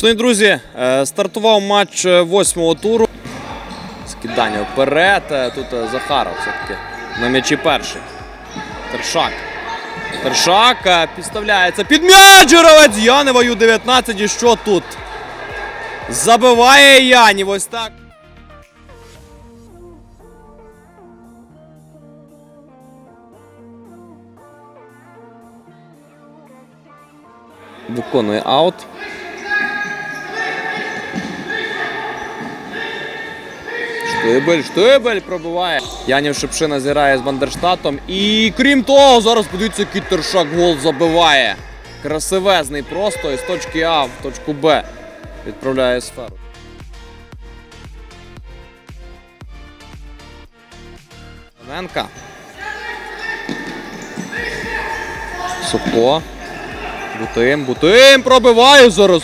Шановні друзі, е, стартував матч е, восьмого туру. Скидання вперед. Е, Тут Захаров все-таки на м'ячі перший. Тершак. Тершак підставляється під м'яч Янева Ю-19. І що тут? Забиває Янів. Ось так. Виконує аут. Штибель, Штибель пробиває. Янів Шипшина зіграє з Бандерштатом. І крім того, зараз подивіться, який тершак гол забиває. Красивезний просто із точки А в точку Б. Відправляє сферу. Ленка. Супко. Бутим, Бутим пробиває зараз.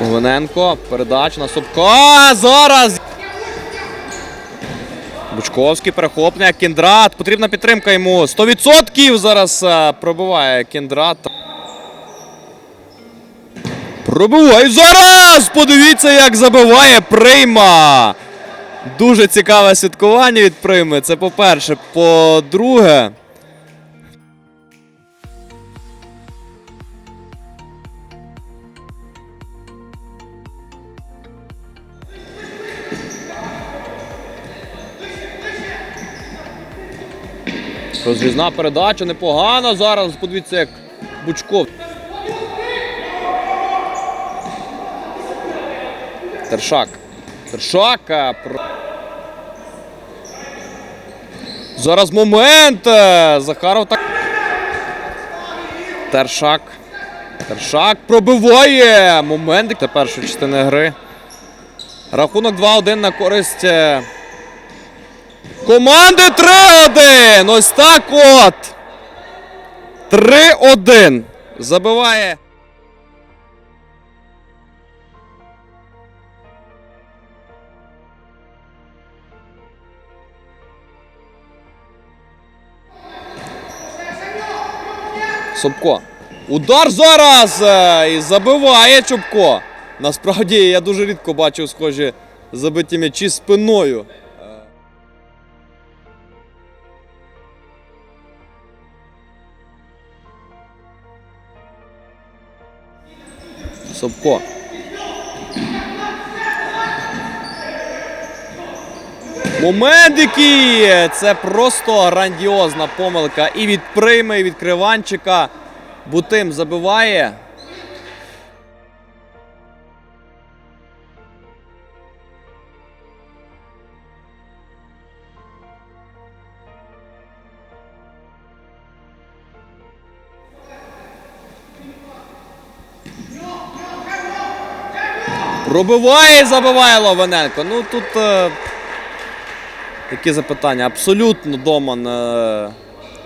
Логвиненко, передача на Собка. Зараз. Бучковський перехоплення. Кіндрат. Потрібна підтримка йому. 100% зараз е, пробиває Кіндрат. Пробиває зараз! Подивіться, як забиває Прийма. Дуже цікаве святкування від Прийми. Це по-перше. По-друге. Розрізна передача непогана зараз. Подивіться, як Бучков. Тершак. Тершак. Зараз момент. е, Захаров так. Тершак. Тершак пробиває. Момент. Це перша частина гри. Рахунок 2-1 на користь. Команди 3-1. Ось так от. 3-1. Забиває. Собко. Удар зараз! е, І забиває Чубко. Насправді я дуже рідко бачив схожі забиті м'ячі спиною. Собко. Момент який! Це просто грандіозна помилка. І від Прийми, і від Криванчика. Бутим забиває. Пробиває і забиває Ловененко. Ну тут е, такі запитання. Абсолютно Доман е,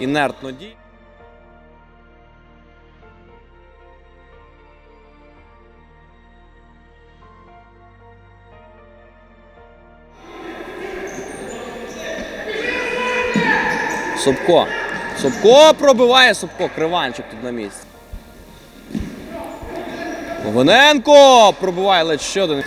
інертно діє. Собко. Собко пробиває Собко. Криванчик тут на місці. Логвиненко пробуває ледь ще один.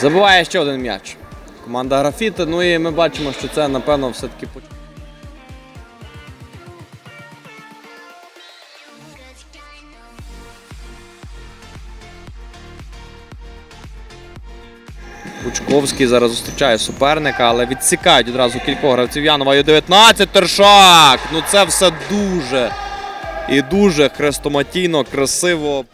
Забиває ще один м'яч. Команда графіти. Ну і ми бачимо, що це, напевно, все-таки. Бучковський зараз зустрічає суперника, але відсікають одразу кількох гравців Янова. І 19 Тершак. Ну це все дуже і дуже хрестоматійно, красиво.